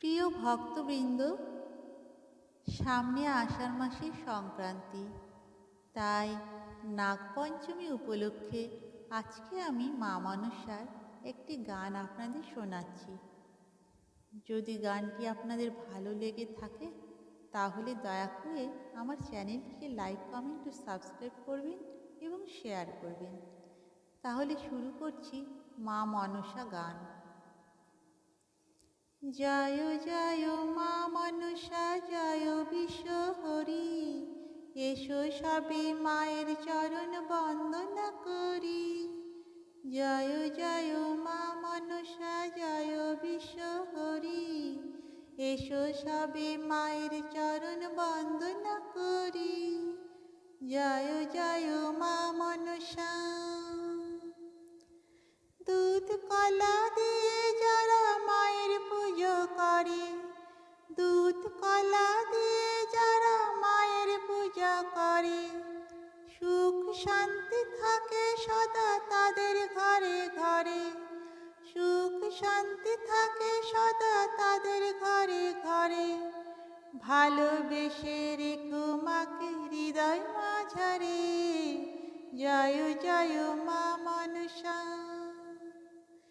প্রিয় ভক্তবৃন্দ, সামনে আষাঢ় মাসের সংক্রান্তি। তাই নাগপঞ্চমী উপলক্ষে আজকে আমি মা মানুষার একটি গান আপনাদের শোনাচ্ছি। যদি গানটি আপনাদের ভালো লেগে থাকে, তাহলে দয়া করে আমার চ্যানেলটিকে লাইক, কমেন্ট ও সাবস্ক্রাইব করবেন এবং শেয়ার করবেন। তাহলে শুরু করছি মা মনসা গান। জয় জয় মা মনসা জয় বিশ্বহরি এসো সবে মায়ের চরণ বন্দনা করি জয় জয় মা মনসা জয় বিশ্বহরি এসো সবে মায়ের চরণ বন্দনা করি জয় জয় মা মনসা দুধ কলা দিয়ে থাকে সদা তাদের ঘরে ঘরে। সুখ শান্তি থাকে সদা তাদের ঘরে ঘরে। ভালোবেসে রেখো মাকে হৃদয় মাঝারে। জয় জয়